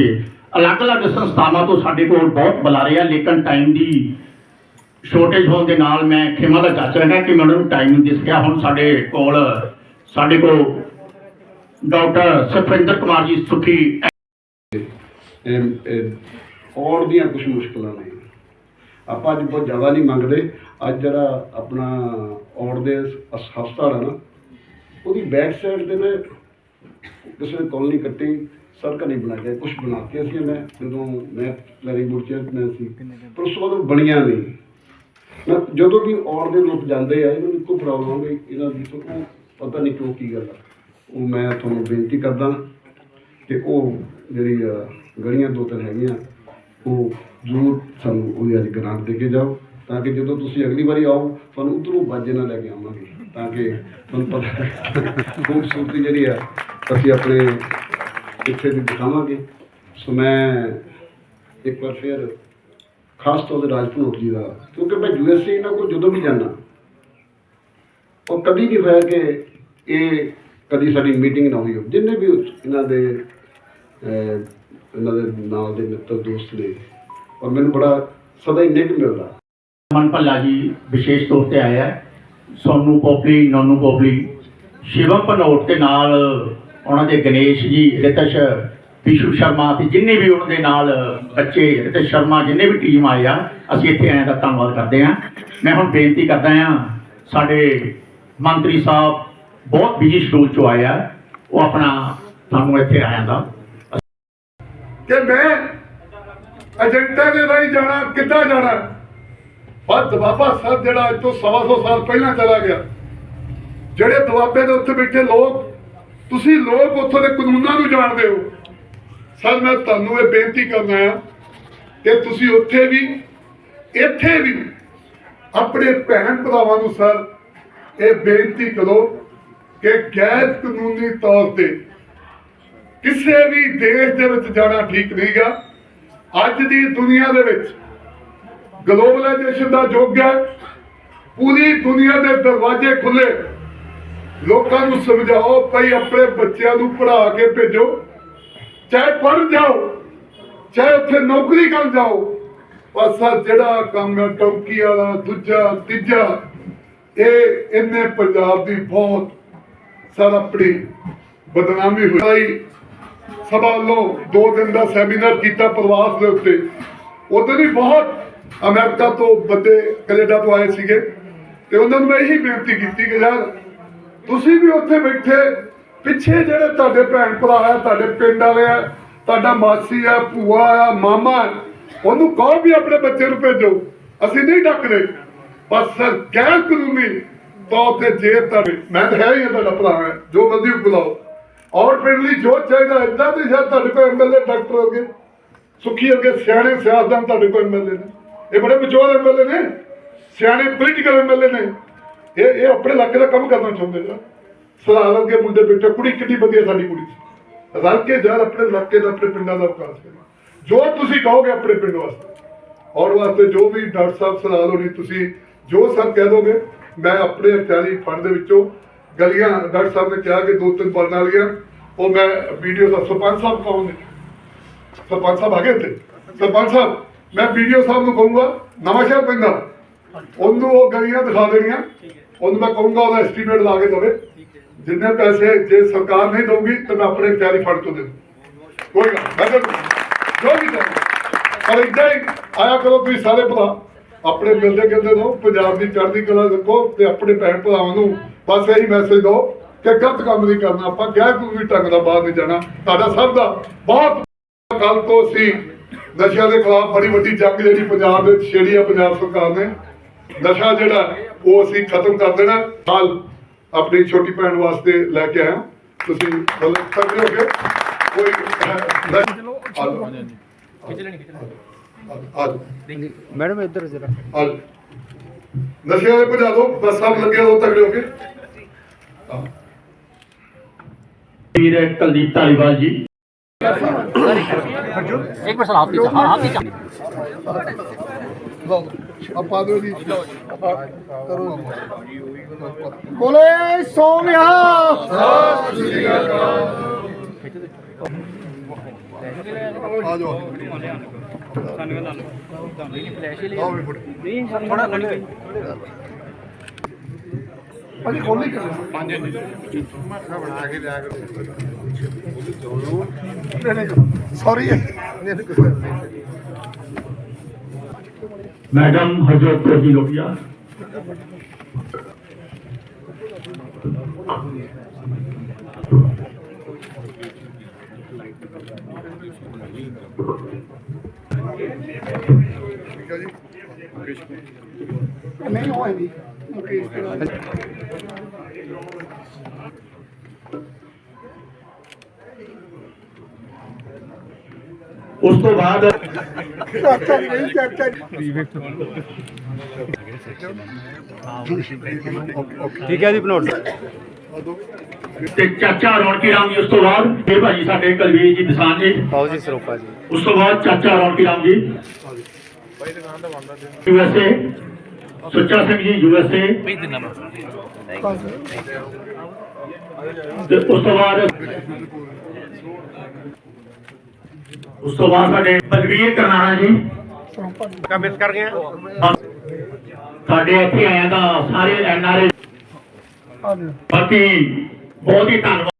ਅਲੱਗ-ਅਲੱਗ ਸੰਸਥਾਵਾਂ ਤੋਂ ਸਾਡੇ ਕੋਲ ਬਹੁਤ ਬੁਲਾਰੇ ਆ, ਲੇਕਿਨ ਟਾਈਮ ਦੀ ਸ਼ੋਰਟੇਜ ਹੋਣ ਦੇ ਨਾਲ ਮੈਂ ਖਿਮਾ ਦਾ ਚਾਚਾ ਹੈਗਾ ਕਿ ਮੈਨੂੰ ਟਾਈਮ ਨਹੀਂ ਦਿਸ ਗਿਆ ਹੁਣ ਸਾਡੇ ਕੋਲ ਸਾਡੇ ਕੋਲ ਡਾਕਟਰ ਸੁਖਵਿੰਦਰ ਕੁਮਾਰ ਜੀ ਸੁਖੀ ਔਰ ਦੀਆਂ ਕੁਝ ਮੁਸ਼ਕਲਾਂ ਨੇ। ਆਪਾਂ ਅੱਜ ਬਹੁਤ ਜ਼ਿਆਦਾ ਨਹੀਂ ਮੰਗਦੇ। ਅੱਜ ਜਿਹੜਾ ਆਪਣਾ ਔੜ ਦੇ ਹਸ- ਹਸਪਤਾਲ ਹੈ ਨਾ ਉਹਦੀ ਬੈਕ ਸਾਈਡ ਤੇ ਨਾ ਕਿਸੇ ਨੇ ਕਲੋਨੀ ਕੱਟੀ ਸੜਕ ਨਹੀਂ ਬਣਾ ਕੇ ਕੁਝ ਬਣਾ ਕੇ ਸੀ ਮੈਂ ਜਦੋਂ ਮੈਂ ਪਲੈਨਿੰਗ ਬੋਰਡ ਚੇਅਰਮੈਨ ਸੀ ਪਰ ਉਸ ਤੋਂ ਬਾਅਦ ਬਣੀਆਂ ਨਹੀਂ। ਨਾ ਜਦੋਂ ਵੀ ਔਰ ਦੇ ਲੋਕ ਜਾਂਦੇ ਆ ਇਹਨਾਂ ਨੂੰ ਇੱਕੋ ਪ੍ਰੋਬਲਮ ਗਈ ਇਹਨਾਂ ਦੀ ਤਾਂ ਪਤਾ ਨਹੀਂ ਕਿਉਂ ਕੀ ਗੱਲ ਆ। ਉਹ ਮੈਂ ਤੁਹਾਨੂੰ ਬੇਨਤੀ ਕਰਦਾ ਕਿ ਉਹ ਜਿਹੜੀ ਅ, ਗਲੀਆਂ ਦੋ ਤਿੰਨ ਹੈਗੀਆਂ ਉਹ ਜ਼ਰੂਰ ਸਾਨੂੰ ਉਹਦੀ ਅੱਜ ਗ੍ਰਾਂਟ ਦੇ ਕੇ ਜਾਓ, ਤਾਂ ਕਿ ਜਦੋਂ ਤੁਸੀਂ ਅਗਲੀ ਵਾਰੀ ਆਓ, ਤੁਹਾਨੂੰ ਉਧਰੋਂ ਬਾਜੇ ਨਾਲ ਲੈ ਕੇ ਆਵਾਂਗੇ, ਤਾਂ ਕਿ ਤੁਹਾਨੂੰ ਪਤਾ ਖੂਬਸੂਰਤੀ ਜਿਹੜੀ ਆ, ਅਸੀਂ ਆਪਣੇ ਇੱਥੇ ਦੀ ਦਿਖਾਵਾਂਗੇ। ਸੋ ਮੈਂ ਇੱਕ ਵਾਰ ਫਿਰ ਖਾਸ ਤੌਰ ਤੇ ਰਾਜਪੂਤ ਜੀ ਦਾ, ਕਿਉਂਕਿ ਮੈਂ ਯੂਐਸਏ ਇਹਨਾਂ ਕੋਲ ਜਦੋਂ ਵੀ ਜਾਂਦਾ, ਉਹ ਕਦੀ ਨਹੀਂ ਹੋਇਆ ਕਿ ਇਹ ਕਦੀ ਸਾਡੀ ਮੀਟਿੰਗ ਨਾ ਹੋਈ ਹੋ ਜਿੰਨੇ ਵੀ ਇਹਨਾਂ ਦੇ ਇਹਨਾਂ ਦੇ ਨਾਲ ਦੇ ਮਿੱਤਰ, ਦੋਸਤ ਨੇ ਔਰ ਮੈਨੂੰ ਬੜਾ ਸਦਾ ਹੀ ਨਿੱਘ ਮਿਲਦਾ। ਮਨ ਭੱਲਾ ਜੀ ਵਿਸ਼ੇਸ਼ ਤੌਰ ਤੇ ਆਇਆ ਹੈ। ਸੋਨੂ ਪੋਪਲੀ ਨੋਨੂ ਪੋਪਲੀ ਸ਼ਿਵਮ ਭਨੋਟ ਦੇ ਨਾਲ ਉਹਨਾਂ ਦੇ ਗਣੇਸ਼ ਜੀ ਰਿਤਸ਼ ਵਿਸ਼ੂ ਸ਼ਰਮਾ ਤੇ ਜਿੰਨੇ ਵੀ ਉਹਨਾਂ ਦੇ ਨਾਲ ਬੱਚੇ ਰਿਤਸ਼ ਸ਼ਰਮਾ ਜਿੰਨੇ ਵੀ ਟੀਮ ਆਏ ਆ ਅਸੀਂ ਇੱਥੇ ਆਏ ਦਾ ਧੰਨਵਾਦ ਕਰਦੇ ਹਾਂ। ਮੈਂ ਹੁਣ ਬੇਨਤੀ ਕਰਦਾ ਹਾਂ ਸਾਡੇ ਮੰਤਰੀ ਸਾਹਿਬ ਬਹੁਤ ਬਿਜ਼ੀ ਸ਼ਡਿਊਲ ਚੋਂ ਆਏ ਆ। ਉਹ ਆਪਣਾ ਸਾਨੂੰ ਇੱਥੇ ਆਇਆ ਦਾ। ਕਿ ਮੈਂ ਏਜੰਟਾਂ ਦੇ ਰਾਹੀਂ ਜਾਣਾ, ਕਿੱਦਾਂ ਜਾਣਾ? ਬਸ ਦਵਾਬਾ ਸਾਹਿਬ ਜਿਹੜਾ ਅੱਜ ਤੋਂ ਸਵਾ ਸੌ ਸਾਲ ਪਹਿਲਾਂ ਚਲਾ ਗਿਆ। ਜਿਹੜੇ ਦੁਆਬੇ ਦੇ ਉੱਤੇ ਬੈਠੇ ਲੋਕ, ਤੁਸੀਂ ਲੋਕ ਉੱਥੋਂ ਦੇ ਕਾਨੂੰਨਾਂ ਨੂੰ ਜਾਣਦੇ ਹੋ। ਸਰ, ਮੈਂ ਤੁਹਾਨੂੰ ਇਹ ਬੇਨਤੀ ਕਰਨਾ ਆ ਕਿ ਤੁਸੀਂ ਉੱਥੇ ਵੀ, ਇੱਥੇ ਵੀ ਆਪਣੇ ਭੈਣ ਭਰਾਵਾਂ ਨੂੰ ਸਰ, ਇਹ ਬੇਨਤੀ ਕਰੋ ਕਿ ਗੈਰ ਕਾਨੂੰਨੀ ਤੌਰ ਤੇ ਕਿਸੇ ਵੀ ਦੇਸ਼ ਦੇ ਵਿੱਚ ਜਾਣਾ ਠੀਕ ਨਹੀਂਗਾ। ਅੱਜ ਦੀ ਦੁਨੀਆ ਦੇ ਵਿੱਚ ਗਲੋਬਲਾਈਜੇਸ਼ਨ ਦਾ ਯੁੱਗ ਹੈ। ਪੂਰੀ ਦੁਨੀਆ ਦੇ ਦਰਵਾਜ਼ੇ ਖੁੱਲੇ ਲੋਕਾਂ ਨੂੰ ਸਮਝਾਓ, ਭਈ ਆਪਣੇ ਬੱਚਿਆਂ ਨੂੰ ਪੜ੍ਹਾ ਕੇ ਭੇਜੋ। ਚਾਹੇ ਪੜ੍ਹ ਜਾਓ, ਚਾਹੇ ਉੱਥੇ ਨੌਕਰੀ ਕਰਨ ਜਾਓ। ਪਰ ਜਿਹੜਾ ਕੰਮ ਹੈ, ਟੌਕੀ ਵਾਲਾ, ਦੂਜਾ, ਤੀਜਾ, ਇਹ ਇਹਨੇ ਪੰਜਾਬ ਦੀ ਬਹੁਤ ਸਰ ਆਪਣੀ ਬਦਨਾਮੀ ਹੋਈ। ਸਭਾ ਵੱਲੋਂ ਦੋ ਦਿਨ ਦਾ ਸੈਮੀਨਾਰ ਕੀਤਾ ਪ੍ਰਵਾਸ ਦੇ ਉੱਤੇ। ਉਦੋਂ ਵੀ ਬਹੁਤ ਅਮਰੀਕਾ ਤੋਂ ਬੰਦੇ ਕੈਨੇਡਾ ਤੋਂ ਆਏ ਸੀਗੇ। ਤੇ ਉਹਨਾਂ ਨੂੰ ਮੈਂ ਇਹੀ ਬੇਨਤੀ ਕੀਤੀ ਕਿ ਯਾਰ, ਤੁਸੀਂ ਵੀ ਉੱਥੇ ਬੈਠੇ, ਪਿੱਛੇ ਜਿਹੜੇ ਤੁਹਾਡੇ ਭੈਣ ਭਰਾ ਆ, ਤੁਹਾਡੇ ਪਿੰਡ ਵਾਲੇ ਆ, ਤੁਹਾਡਾ ਮਾਸੀ ਆ, ਭੂਆ ਆ, ਮਾਮਾ ਉਹਨੂੰ ਕਹੋ ਵੀ ਆਪਣੇ ਬੱਚੇ ਨੂੰ ਭੇਜੋ। ਅਸੀਂ ਨਹੀਂ ਡੱਕਦੇ। ਬਸ ਸਰ, ਗੈਰ ਕਾਨੂੰਨੀ ਤੌਰ ਤੇ ਜੇਬ ਤਾਂ ਮੈਂ ਤਾਂ ਹੈ ਹੀ ਹਾਂ ਤੁਹਾਡਾ ਭਰਾ ਹੈ ਜੋ ਮਰਜ਼ੀ ਬੁਲਾਓ। ਔਰ ਪਿੰਡ ਲਈ ਜੋ ਚਾਹੀਦਾ ਇਦਾਂ ਦੇ ਸ਼ਾਇਦ ਤੁਹਾਡੇ ਕੋਲ ਐਮਐਲਏ ਡਾਕਟਰ ਹੋਗੇ ਸੁਖੀ ਹੋਗੇ ਸਿਆਣੇ ਸਿਆਸਤਦਾਨ ਤੁਹਾਡੇ ਕੋਲ ਐਮਐਲਏ ਨੇ। ਇਹ ਬੜੇ ਵਿਚੋਲ ਐਮਐਲਏ ਨੇ, ਸਿਆਣੇ ਪੋਲੀਟੀਕਲ ਐਮਐਲਏ ਨੇ। ਇਹ ਇਹ ਆਪਣੇ ਇਲਾਕੇ ਦਾ ਕੰਮ ਕਰਨਾ ਚਾਹੁੰਦੇ ਨੇ ਸਲਾਹ ਵਰਗੇ ਮੁੰਡੇ ਬੇਟੇ ਕੁੜੀ ਕਿੰਨੀ ਵਧੀਆ ਸਾਡੀ ਕੁੜੀ ਸੀ। ਰਲ ਕੇ ਜਦ ਆਪਣੇ ਇਲਾਕੇ ਦਾ, ਆਪਣੇ ਪਿੰਡਾਂ ਦਾ ਵਿਕਾਸ ਕਰਨਾ ਜੋ ਤੁਸੀਂ ਕਹੋਗੇ ਆਪਣੇ ਪਿੰਡ ਵਾਸਤੇ। ਔਰ ਵਾਸਤੇ ਜੋ ਵੀ ਡਾਕਟਰ ਸਾਹਿਬ ਸਲਾਹ ਹੋਣੀ ਤੁਸੀਂ, ਜੋ ਸਭ ਕਹਿ ਦੋਗੇ, ਮੈਂ ਆਪਣੇ ਅਖਤਿਆਰੀ ਫੰਡ ਦੇ ਵਿੱਚੋਂ ਗਲੀਆਂ ਡਾਕਟਰ ਸਾਹਿਬ ਨੇ ਕਿਹਾ ਕਿ ਦੋ ਤਿੰਨ ਬਣਨ ਵਾਲੀਆਂ ਉਹ ਮੈਂ ਵੀਡੀਓ ਦਾ ਸਰਪੰਚ ਸਾਹਿਬ ਕਹੋਗੇ ਸਰਪੰਚ ਸਾਹਿਬ ਆ ਗਏ ਇੱਥੇ? ਸਰਪੰਚ ਸਾਹਿਬ ਮੈਂ ਵੀਡੀਓ ਸਾਹਿਬ ਨੂੰ ਕਹੂੰਗਾ ਨਵਾਂ ਸ਼ਹਿਰ ਪੈਂਦਾ। ਉਹਨੂੰ ਉਹ ਗਲੀਆਂ ਦਿਖਾ ਦੇਣੀਆਂ। ਉਹਨੂੰ ਮੈਂ ਕਹੂੰਗਾ ਉਹਦਾ ਐਸਟੀਮੇਟ ਲਾ ਕੇ ਦੇਵੇ। ਜਿੰਨੇ ਪੈਸੇ ਜੇ ਸਰਕਾਰ ਨਹੀਂ ਦਊਗੀ ਤਾਂ ਮੈਂ ਆਪਣੇ ਅਖਤਿਆਰੀ ਫੰਡ ਤੋਂ ਦੇ ਦੂੰ ਕੋਈ ਗੱਲ ਮੈਂ ਦੇ ਦੂੰ। ਜੋ ਵੀ ਚਾਹੀਦਾ ਪਰ ਇਦਾਂ ਹੀ ਆਇਆ ਕਰੋ ਤੁਸੀਂ ਸਾਰੇ ਭਰਾ। ਆਪਣੇ ਮਿਲਦੇ ਗਿਲਦੇ ਰਹੋ ਪੰਜਾਬ ਦੀ ਚੜ੍ਹਦੀ ਕਲਾ ਰੱਖੋ ਤੇ ਆਪਣੇ ਭੈਣ ਭਰਾਵਾਂ ਨੂੰ ਬਸ ਇਹੀ ਮੈਸੇਜ ਦਿਓ ਕਿ ਗਲਤ ਕੰਮ ਨਹੀਂ ਕਰਨਾ ਆਪਾਂ ਗੈਰ ਕਾਨੂੰਨੀ ਢੰਗ ਦਾ ਬਾਹਰ ਨਹੀਂ ਜਾਣਾ। ਤੁਹਾਡਾ ਸਭ ਦਾ ਬਹੁਤ ਕੱਲ ਤੋਂ ਅਸੀਂ ਨਸ਼ਿਆਂ ਦੇ ਖਿਲਾਫ ਬੜੀ ਵੱਡੀ ਜੰਗ ਜਿਹੜੀ ਪੰਜਾਬ ਵਿੱਚ ਛੇੜੀ ਆ ਪੰਜਾਬ ਸਰਕਾਰ ਨੇ। ਨਸ਼ਾ ਜਿਹੜਾ ਉਹ ਅਸੀਂ ਖਤਮ ਕਰ ਦੇਣਾ। ਹਾਲ ਆਪਣੀ ਛੋਟੀ ਭੈਣ ਵਾਸਤੇ ਲੈ ਕੇ ਆਇਆ। ਤੁਸੀਂ ਮਤਲਬ ਸਕਦੇ ਹੋ ਕਿ ਕੋਈ ਮੈਡਮ ਇੱਧਰ ਜਰਾ। ਅੱਜ ਨਸ਼ੇ ਵਾਲੇ ਭਜਾ ਦਿਓ ਬਸ ਸਭ ਲੱਗੇ ਹੋ ਤਗੜੇ ਹੋ ਕੇ ਹਾਂ। ਵੀਰ ਕੁਲਦੀਪ ਢਾਲੀਵਾਲ ਜੀ ਆਪਾਂ ਦੋ ਜੀ ਬੋਲੇ ਸੋਨਿਆ ਆ ਜਾਓ ਆਓ ਵੀ ਫੁੱਟ ਅਜੀ ਖੋਲੀ ਕਰ। ਪੰਜ ਮੈਂ ਬਣਾ ਕੇ ਲਿਆ ਕਰ ਸੌਰੀ ਮੈਡਮ ਕੌਰ ਜੀ ਲੋਹੀਆ ਠੀਕ ਹੈ ਜੀ ਨਹੀਂ। ਹੋਏਗੀ ਮੁਕੇਸ਼ ਦੇ ਨਾਲ ਉਸ ਤੋਂ ਬਾਅਦ ਚਾਚਾ ਜੀ ਨਹੀਂ ਚਾਚਾ ਜੀ ਠੀਕ ਹੈ ਜੀ ਬਨੋਟ ਤੇ ਚਾਚਾ ਰੌਣਕੀ ਰਾਮ ਜੀ ਉਸ ਤੋਂ ਬਾਅਦ ਫਿਰ ਭਾਜੀ ਸਾਡੇ ਕਲਵੀਰ ਜੀ ਦਸਾਨ ਜੀ ਆਓ ਜੀ ਸਰੋਪਾ ਜੀ ਉਸ ਤੋਂ ਬਾਅਦ ਚਾਚਾ ਰੌਣਕੀ ਰਾਮ ਜੀ ਯੂਐਸਏ ਸੁੱਚਾ ਸਿੰਘ ਜੀ ਯੂਐਸਏ ਤੇ ਉਸ ਤੋਂ ਬਾਅਦ ਉਸ ਤੋਂ ਬਾਅਦ ਸਾਡੇ ਬਲਵੀਰ ਕਰਨਾਣਾ ਜੀ। ਕਮਿਟ ਕਰ ਗਏ ਸਾਡੇ ਇੱਥੇ ਆਇਆ ਦਾ ਸਾਰੇ ਐਨਆਰਏ ਬਾਕੀ ਬਹੁਤ ਹੀ ਧੰਨਵਾਦ।